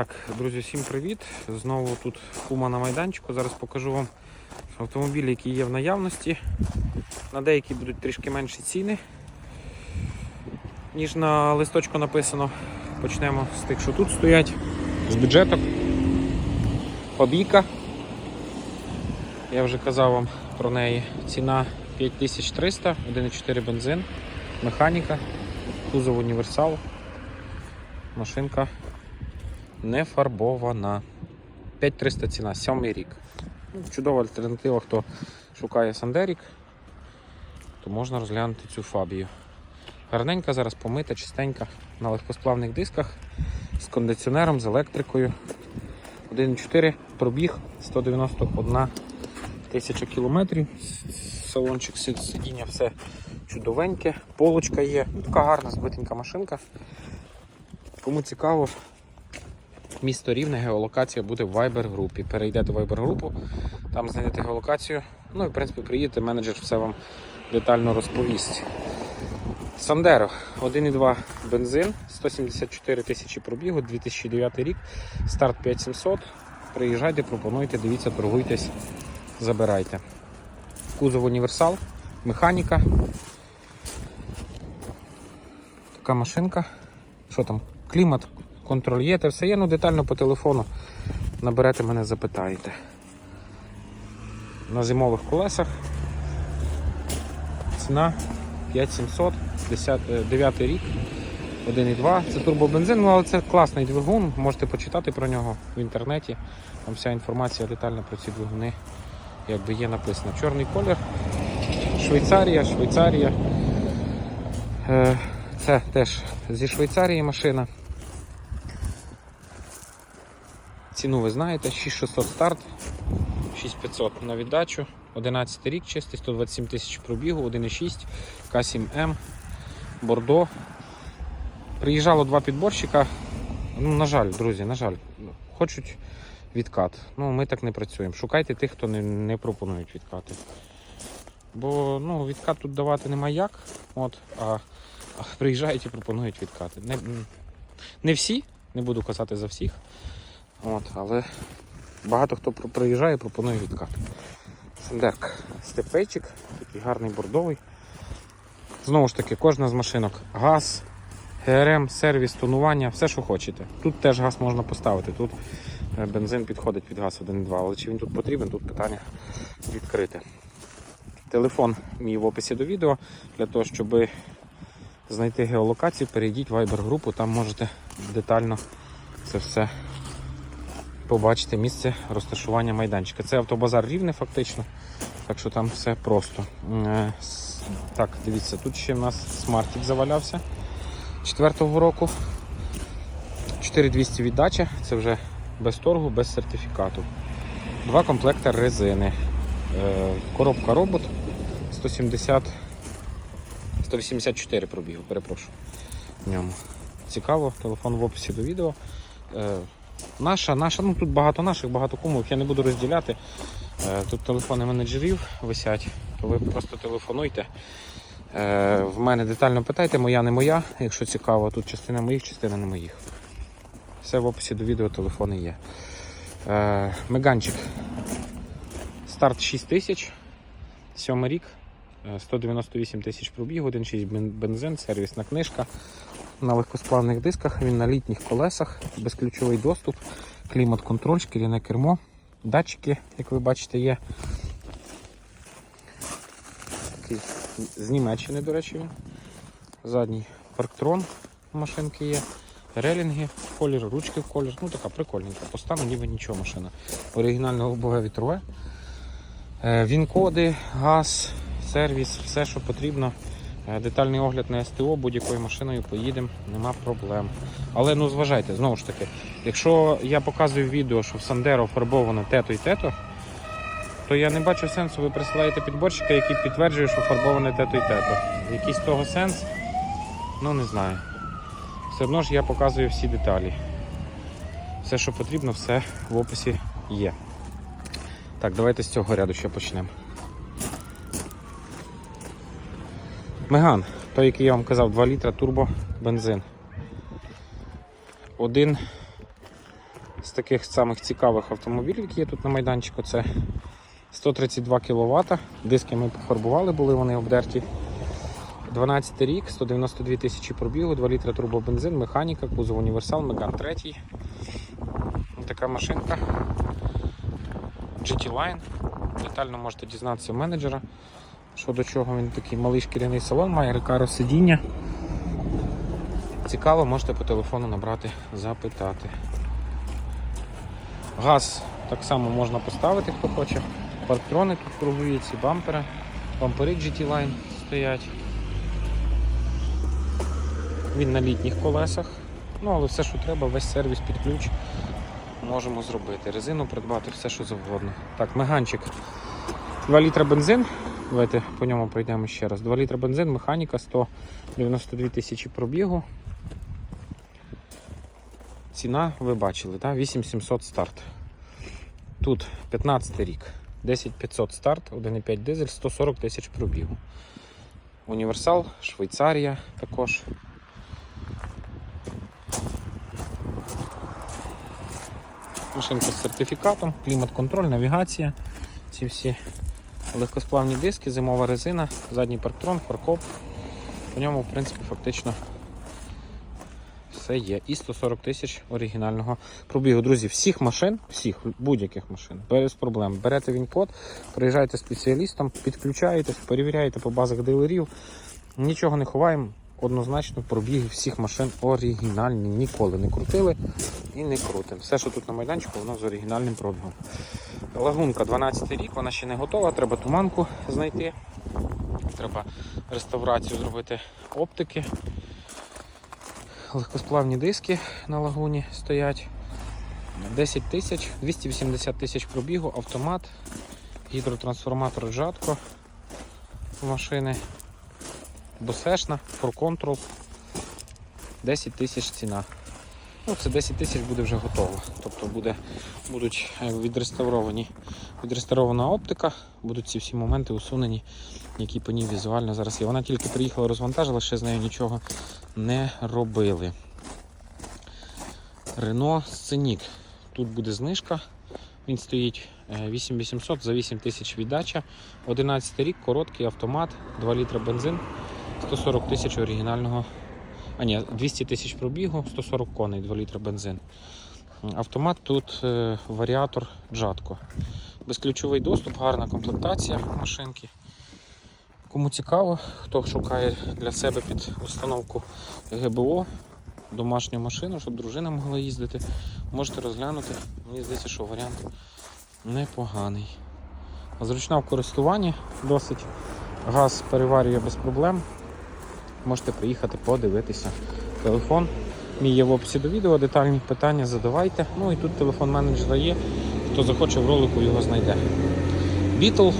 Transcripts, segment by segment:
Так, друзі, всім привіт! Знову тут Фума на майданчику. Зараз покажу вам автомобілі, які є в наявності. На деякі будуть трішки менші ціни, ніж на листочку написано. Почнемо з тих, що тут стоять, з бюджеток. Обійка. Я вже казав вам про неї. Ціна 5300, 1,4 бензин, механіка, кузов універсал, машинка не фарбована. 5300 ціна, сьомий рік. Ну, Чудова альтернатива, хто шукає Сандерік, то можна розглянути цю фабію. Гарненька, зараз помита, чистенька, на легкосплавних дисках з кондиціонером, з електрикою. 1,4 пробіг, 191 тисяча кілометрів. Салончик сидіння все чудовеньке, полочка є. Така гарна збитенька машинка. Кому цікаво, Місто Рівне, геолокація буде в Viber групі. Перейдете в Viber групу, там знайдете геолокацію. Ну і в принципі приїдете, менеджер все вам детально розповість. Сандеро 1,2 бензин, 174 тисячі пробігу, 2009 рік, старт 5700. Приїжджайте, пропонуйте, дивіться, торгуйтесь, забирайте. Кузов універсал, механіка. Така машинка. Що там? Клімат, контроль є, те все є, ну детально по телефону наберете мене, запитаєте. На зимових колесах. Ціна 5700, 10, е, 9 рік, 1,2. Це турбобензин, ну але це класний двигун, можете почитати про нього в інтернеті. Там вся інформація детальна про ці двигуни якби є написано. Чорний колір. Швейцарія, Швейцарія. Е, Це теж зі Швейцарії машина. Ціну ви знаєте, 6600 старт, 6500 на віддачу, 11 рік чистий, 127 тисяч пробігу, 1,6, К7М, Бордо. Приїжджало два підборщика. Ну, на жаль, друзі, на жаль, хочуть відкат. Ну, ми так не працюємо. Шукайте тих, хто не, не пропонують відкати. Бо ну, відкат тут давати нема як. От, а, а приїжджають і пропонують відкати. Не, не всі, не буду казати за всіх. От, але багато хто приїжджає і пропонує відкат. Сендерк степейчик, такий гарний бордовий. Знову ж таки, кожна з машинок газ, ГРМ, сервіс, тонування, все, що хочете. Тут теж газ можна поставити. Тут е, бензин підходить під газ 1.2, але чи він тут потрібен, тут питання відкрите. Телефон мій в описі до відео для того, щоб знайти геолокацію, перейдіть в Viber групу, там можете детально це все побачити місце розташування майданчика. Це автобазар рівне фактично, так що там все просто. Е, Так, дивіться, тут ще в нас смартик завалявся 4-го року. 4200 віддача, це вже без торгу, без сертифікату. Два комплекти резини. Е, Коробка робот 170 184 пробігу, перепрошую. В ньому. Цікаво, телефон в описі до відео. Наша, наша, ну тут багато наших, багато кумових, я не буду розділяти. Е, Тут телефони менеджерів висять, то ви просто телефонуйте. Е, В мене детально питайте, моя не моя, якщо цікаво, тут частина моїх, частина не моїх. Все в описі до відео, телефони є. Е, Меганчик. Старт 6 тисяч, сьомий рік, 198 тисяч пробіг, 1,6 бен- бензин, сервісна книжка. На легкосплавних дисках, він на літніх колесах, безключовий доступ, клімат-контроль, шкіряне кермо, датчики, як ви бачите, є. Такий з Німеччини, до речі, він. Задній парктрон машинки є. Релінги в колір, ручки в колір. Ну така прикольненька. По стану ніби нічого машина. Оригінальне лобове вітрове. Е, Він-коди, газ, сервіс, все, що потрібно. Е, Детальний огляд на СТО, будь-якою машиною поїдемо, нема проблем. Але ну зважайте, знову ж таки, якщо я показую відео, що в Сандеро фарбовано те-то і те-то, я не бачу сенсу, ви присилаєте підборщика, який підтверджує, що фарбоване те-то і те-то. Якийсь того сенс? Ну не знаю. Все одно ж я показую всі деталі. Все, що потрібно, все в описі є. Так, давайте з цього ряду ще почнемо. Меган, той, який я вам казав, 2 літра турбо бензин. Один з таких самих цікавих автомобілів, які є тут на майданчику, це 132 кВт. Диски ми пофарбували, були вони обдерті. 12 рік, 192 тисячі пробігу, 2 літра турбобензин, механіка, кузов універсал, Меган 3. Така машинка. GT Line. Детально можете дізнатися у менеджера, що до чого він такий малий шкіряний салон, має рекаро сидіння. Цікаво, можете по телефону набрати, запитати. Газ так само можна поставити, хто хоче. Парктрони тут ці бампери. Бампери GT Line стоять. Він на літніх колесах. Ну, але все, що треба, весь сервіс під ключ можемо зробити. Резину придбати, все, що завгодно. Так, меганчик. 2 літра бензин. Давайте по ньому пройдемо ще раз. 2 літра бензин, механіка 192 тисячі пробігу. Ціна ви бачили, так? 8700 старт. Тут 15 рік. 10500 старт, 1,5 дизель, 140 тисяч пробігу. Універсал, Швейцарія також. Машинка з сертифікатом, клімат-контроль, навігація. Ці всі легкосплавні диски, зимова резина, задній парктрон, паркоп. По ньому, в принципі, фактично все є. І 140 тисяч оригінального пробігу. Друзі, всіх машин, всіх, будь-яких машин, без проблем. Берете він код, приїжджаєте спеціалістом, підключаєтесь, перевіряєте по базах дилерів. Нічого не ховаємо. Однозначно пробіги всіх машин оригінальні. Ніколи не крутили і не крутимо. Все, що тут на майданчику, воно з оригінальним пробігом. Лагунка 12 рік, вона ще не готова, треба туманку знайти. Треба реставрацію зробити оптики. Легкосплавні диски на лагуні стоять. 10 тисяч, 280 тисяч пробігу, автомат, гідротрансформатор Джатко машини, босешна, ProControl. 10 тисяч ціна. Ну, це 10 тисяч буде вже готово. Тобто буде, будуть е, відреставровані, відреставрована оптика, будуть ці всі моменти усунені, які по ній візуально зараз є. Вона тільки приїхала, розвантажила, ще з нею нічого не робили. Рено Сценік. Тут буде знижка. Він стоїть е, 8800 за 8 тисяч віддача. 11 рік, короткий автомат, 2 літра бензин, 140 тисяч оригінального. А ні, 200 тисяч пробігу, 140 коней, 2 літра бензин. Автомат тут е, варіатор Джатко. Безключовий доступ, гарна комплектація машинки. Кому цікаво, хто шукає для себе під установку ГБО, домашню машину, щоб дружина могла їздити, можете розглянути. Мені здається, що варіант непоганий. Зручна в користуванні досить. Газ переварює без проблем. Можете приїхати подивитися. Телефон мій є в описі до відео, детальні питання задавайте. Ну і тут телефон менеджера є. Хто захоче в ролику його знайде. Beetle,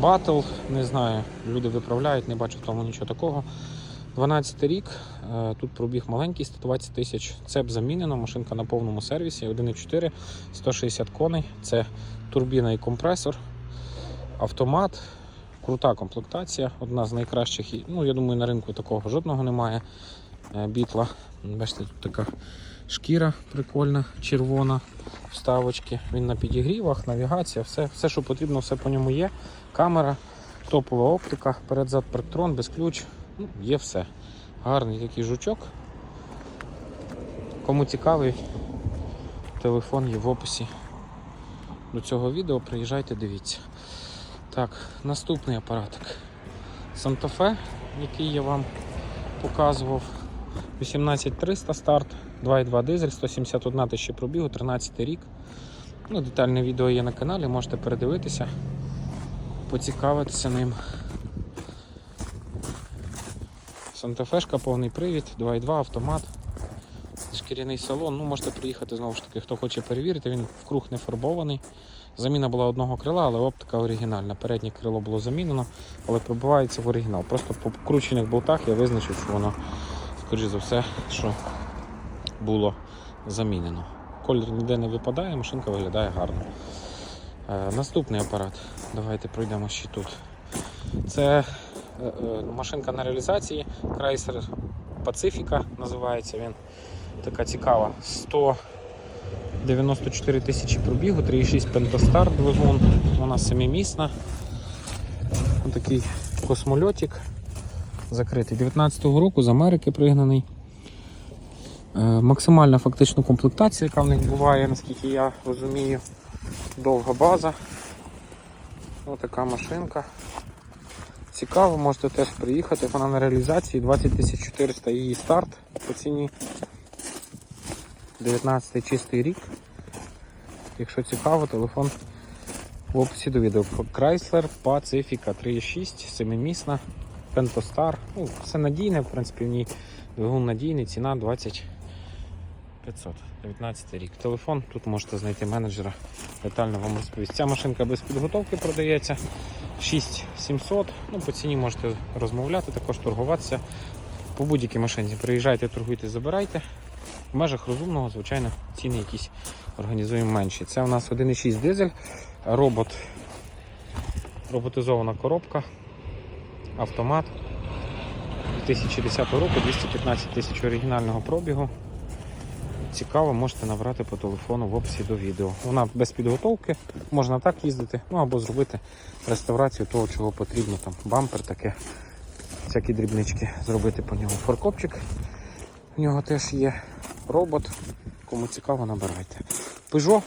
Battle, не знаю, люди виправляють, не бачу в тому нічого такого. 12 рік, е, тут пробіг маленький, 120 тисяч. Цеп замінено, машинка на повному сервісі, 1,4, 160 коней. Це турбіна і компресор, автомат, крута комплектація, одна з найкращих. Ну, я думаю, на ринку такого жодного немає. Е, Бітла. Бачите, тут така шкіра прикольна, червона, вставочки. Він на підігрівах, навігація, все, все, що потрібно, все по ньому є. Камера, топова оптика, передзад парктрон, без ключ. Ну, є все. Гарний такий жучок. Кому цікавий, телефон є в описі до цього відео. Приїжджайте, дивіться. Так, наступний апаратик. Санта-Фе, який я вам показував. 18300 старт, 2,2 дизель, 171 тисяча пробігу, 13 рік. Ну, детальне відео є на каналі, можете передивитися, поцікавитися ним. Сантафешка, повний привід, 2,2 автомат, шкіряний салон. Ну, можете приїхати знову ж таки, хто хоче перевірити, він вкруг не фарбований. Заміна була одного крила, але оптика оригінальна. Переднє крило було замінено, але пробивається в оригінал. Просто по вкручених болтах я визначив, що воно, скоріш за все, що було замінено. Колір ніде не випадає, машинка виглядає гарно. Е, наступний апарат. Давайте пройдемо ще тут. Це е, е, машинка на реалізації. Chrysler Pacifica називається він. Така цікава. 100 94 тисячі пробігу, 3,6 пентастар двигун, вона семимісна. Такий космольотик закритий. 19-го року з Америки пригнаний. Е, Максимальна фактично комплектація, яка в них буває, наскільки я розумію. Довга база. Ось така машинка. Цікаво, можете теж приїхати. Вона на реалізації 20 400 її старт по ціні. 19 чистий рік. Якщо цікаво, телефон в описі до відео. Chrysler Pacifica 3.6, семимісна, Pentostar. Ну, все надійне, в принципі, в ній двигун надійний, ціна 20 500, 19 рік. Телефон, тут можете знайти менеджера, детально вам розповість. Ця машинка без підготовки продається. 6700. Ну, по ціні можете розмовляти, також торгуватися. По будь-якій машинці приїжджайте, торгуйте, забирайте. В межах розумного, звичайно, ціни якісь організуємо менші. Це у нас 1,6 дизель, робот, роботизована коробка, автомат 2010 року, 215 тисяч оригінального пробігу. Цікаво, можете набрати по телефону в описі до відео. Вона без підготовки, можна так їздити, ну або зробити реставрацію того, чого потрібно. Там бампер таке, всякі дрібнички зробити по ньому. Форкопчик в нього теж є. Робот. Кому цікаво, набирайте. Peugeot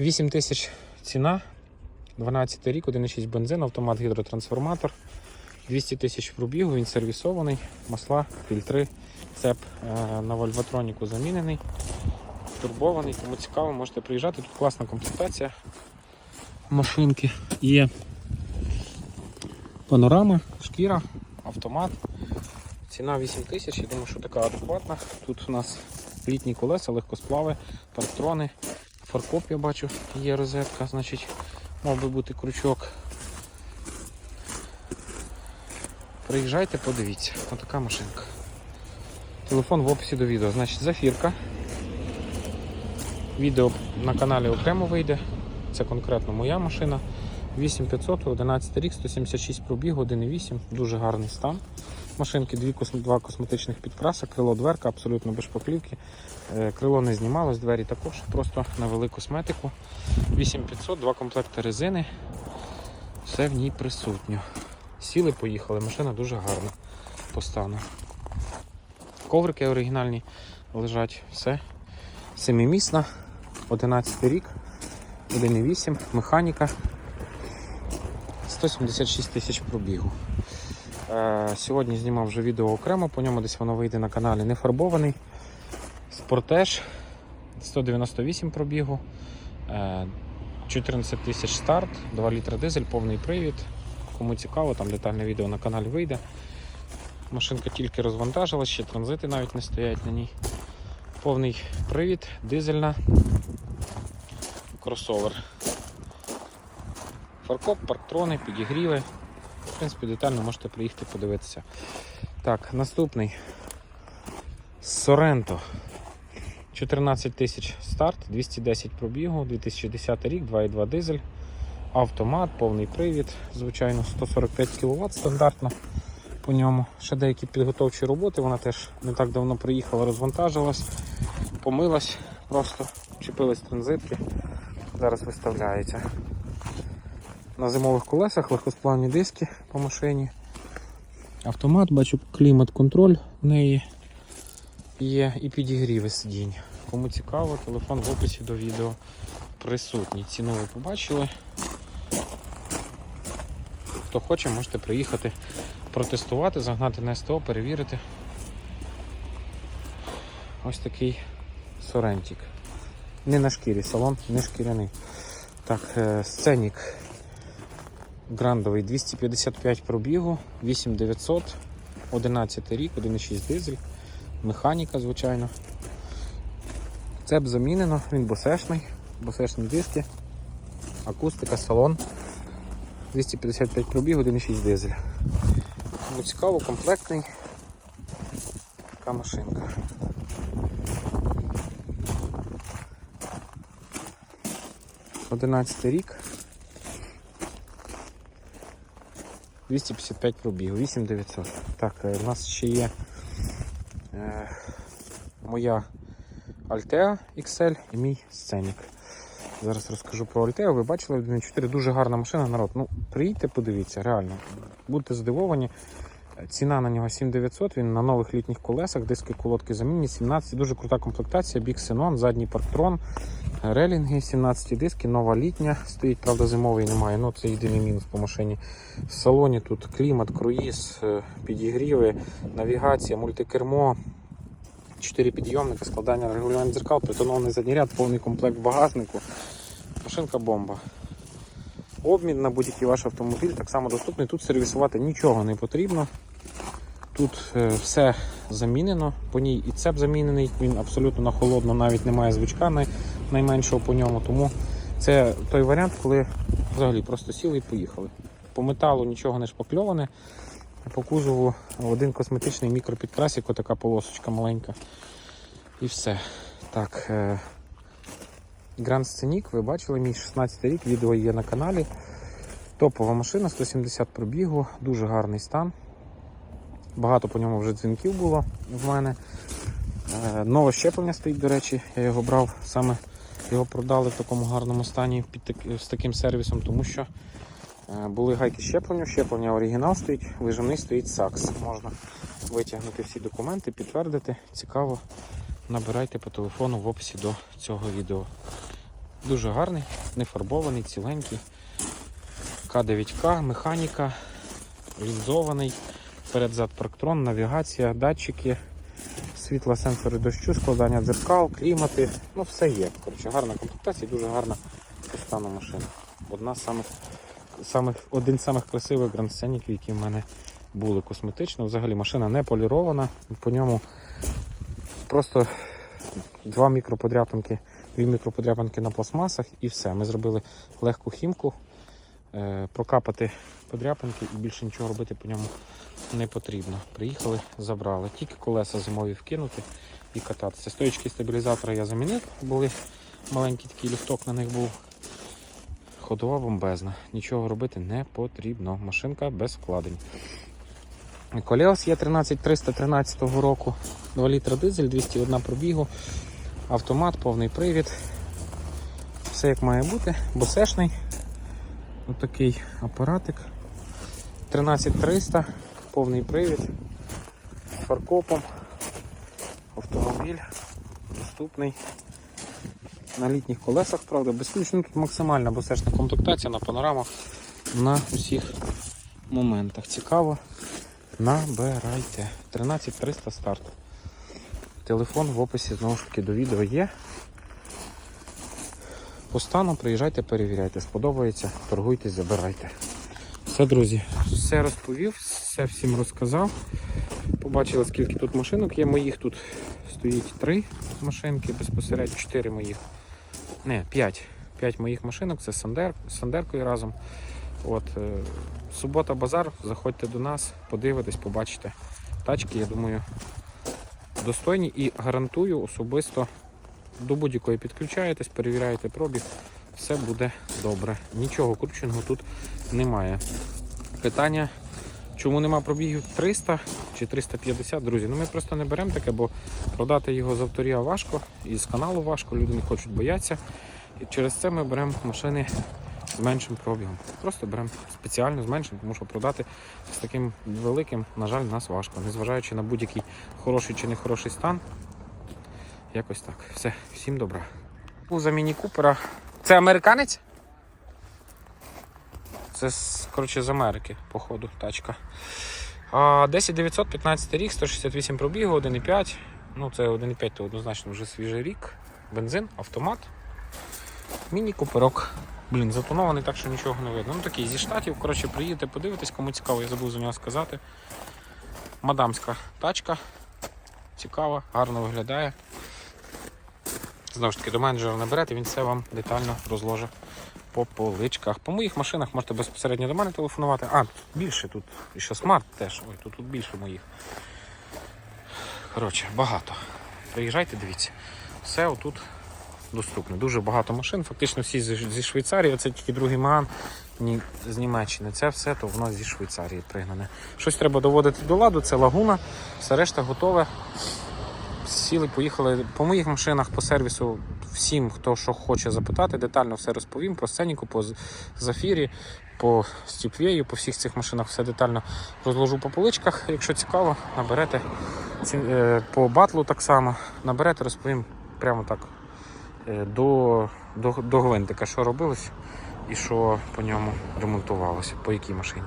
8 тисяч ціна. 12 рік, 1,6 бензин, автомат гідротрансформатор. 200 тисяч пробігу, він сервісований, масла, фільтри, цеп е, на вольватроніку замінений, турбований. Кому цікаво, можете приїжджати. Тут класна комплектація машинки. Є панорама, шкіра, автомат. Ціна 8 тисяч, я думаю, що така адекватна. Тут у нас літні колеса, легкосплави, парктрони, фаркоп, я бачу, є розетка, значить, мав би бути крючок. Приїжджайте, подивіться, отака машинка. Телефон в описі до відео. Значить, зафірка. Відео на каналі окремо вийде. Це конкретно моя машина. 8500, 11 рік, 176 пробігу, 1,8, дуже гарний стан. Машинки, дві два косметичних підкраси, крило дверка, абсолютно без шпаклівки. Е, Крило не знімалось, двері також, просто навели косметику. 8500, два комплекти резини. Все в ній присутньо. Сіли, поїхали, машина дуже гарна по стану. Коврики оригінальні лежать, все. Семимісна, 11 рік, 1,8, механіка. 176 тисяч пробігу. Е, Сьогодні знімав вже відео окремо, по ньому десь воно вийде на каналі не фарбований. Спортеж 198 пробігу, е, 14 тисяч старт, 2 літра дизель, повний привід. Кому цікаво, там детальне відео на каналі вийде. Машинка тільки розвантажилась, ще транзити навіть не стоять на ній. Повний привід, дизельна, кросовер. Фаркоп, парктрони, підігріви. В принципі, детально можете приїхати подивитися. Так, наступний Sorento. 14 тисяч старт, 210 пробігу, 2010 рік, 2,2 дизель, автомат, повний привід, звичайно, 145 кВт стандартно по ньому. Ще деякі підготовчі роботи, вона теж не так давно приїхала, розвантажилась, помилась, просто чіпились транзитки, зараз виставляється. На зимових колесах легкосплавні диски по машині. Автомат, бачу, клімат-контроль в неї є і підігріви сидінь. Кому цікаво, телефон в описі до відео присутній. Ціну ви побачили. Хто хоче, можете приїхати протестувати, загнати на СТО, перевірити. Ось такий сорентик. Не на шкірі, салон не шкіряний. Так, е, сценік грандовий 255 пробігу, 8900, 11 рік, 1,6 дизель, механіка, звичайно. Цеп замінено, він босешний, босешні диски, акустика, салон. 255 пробіг, 1,6 дизель. Кому цікаво, комплектний. Така машинка. Одинадцятий рік. 255 пробіг, 8900. Так, е, у нас ще є е, моя Altea XL і мій Scenic. Зараз розкажу про Altea. Ви бачили 1.4 дуже гарна машина, народ. Ну, приїдьте, подивіться, реально. Будете здивовані. Ціна на нього 7900, він на нових літніх колесах, диски колодки замінні, 17, дуже крута комплектація, Big Xenon, задній парктрон, релінги, 17 диски, нова літня, стоїть, правда, зимовий немає, ну це єдиний мінус по машині. В салоні тут клімат, круїз, е, підігріви, навігація, мультикермо, 4 підйомника, складання регулювання дзеркал, притонований задній ряд, повний комплект багажнику. Машинка бомба. Обмін на будь-який ваш автомобіль так само доступний. Тут сервісувати нічого не потрібно. Тут е, все замінено, по ній і цеп замінений, він абсолютно на холодно, навіть немає звичка найменшого по ньому. Тому це той варіант, коли взагалі просто сіли і поїхали. По металу нічого не шпакльоване. По кузову один косметичний мікропідкрасик, така полосочка маленька. І все. Так, е, Grand Scenic, ви бачили, мій 16 рік, відео є на каналі. Топова машина, 170 пробігу, дуже гарний стан. Багато по ньому вже дзвінків було в мене. Е, Нове щеплення стоїть, до речі, я його брав, саме його продали в такому гарному стані під з таким сервісом, тому що е, були гайки щеплення, щеплення оригінал стоїть, вижимний стоїть сакс. Можна витягнути всі документи, підтвердити. Цікаво, набирайте по телефону в описі до цього відео. Дуже гарний, не фарбований, ціленький. К9К, механіка, лінзований, передзад парктрон, навігація, датчики, світла, сенсори дощу, складання дзеркал, клімати. Ну все є. Коротше, гарна комплектація, дуже гарна по стану машина. Одна з самих, самих, один з самих красивих Grand які в мене були косметично. Взагалі машина не полірована, по ньому просто два мікроподряпинки, дві мікроподряпинки на пластмасах і все. Ми зробили легку хімку, прокапати подряпинки і більше нічого робити по ньому не потрібно. Приїхали, забрали. Тільки колеса зимові вкинути і кататися. Стоїчки стабілізатора я замінив, були маленький такий люфток на них був. Ходова бомбезна. Нічого робити не потрібно. Машинка без вкладень. Колеос є 13313 року. 2 літра дизель, 201 пробігу, автомат, повний привід. Все як має бути, босешний. Отакий апаратик. 13300, повний привід, фаркопом. Автомобіль доступний. На літніх колесах, правда, безключно тут максимальна босешна комплектація на панорамах на усіх моментах. Цікаво. Набирайте. 13300 старт. Телефон в описі знову ж таки до відео є. По стану приїжджайте, перевіряйте. Сподобається, торгуйте, забирайте. Все, друзі, все розповів, все всім розказав. Побачили, скільки тут машинок є. Моїх тут стоїть три машинки, безпосередньо чотири моїх. Не, п'ять. П'ять моїх машинок, це Сандер, Сандеркою разом. От, е, субота базар, заходьте до нас, подивитесь, побачите. Тачки, я думаю, достойні і гарантую особисто до будь-якої підключаєтесь, перевіряєте пробіг, все буде добре. Нічого крученого тут немає. Питання, чому нема пробігів 300 чи 350, друзі? Ну ми просто не беремо таке, бо продати його з авторія важко, і з каналу важко, люди не хочуть боятися. І через це ми беремо машини з меншим пробігом. Просто беремо спеціально з меншим, тому що продати з таким великим, на жаль, нас важко. Незважаючи на будь-який хороший чи нехороший стан. Якось так. Все, всім добра. За міні Купера. Це американець? Це коротше з Америки, походу, тачка. А, 10900, 15 рік, 168 пробігу, 1,5. Ну, це 1,5 то однозначно вже свіжий рік. Бензин, автомат. Міні-куперок. Блін, затонований, так що нічого не видно. Ну такий зі штатів. Коротше, приїдете, подивитесь, кому цікаво, я забув за нього сказати. Мадамська тачка. Цікава, гарно виглядає. Знову ж таки, до менеджера наберете, він все вам детально розложить по поличках. По моїх машинах можете безпосередньо до мене телефонувати. А, більше тут. І що смарт теж. Ой, тут, тут більше моїх. Коротше, багато. Приїжджайте, дивіться. Все отут доступно. Дуже багато машин, фактично всі зі Швейцарії, це тільки другий Маган ні, з Німеччини. Це все то воно зі Швейцарії пригнане. Щось треба доводити до ладу, це лагуна, все решта готове. Сіли, поїхали по моїх машинах, по сервісу. Всім, хто що хоче запитати, детально все розповім про сценіку, по зафірі, по стіпвею, по всіх цих машинах все детально розложу по поличках. Якщо цікаво, наберете е, по батлу так само. Наберете, розповім прямо так е, до, до, до гвинтика, що робилось і що по ньому ремонтувалося, по якій машині.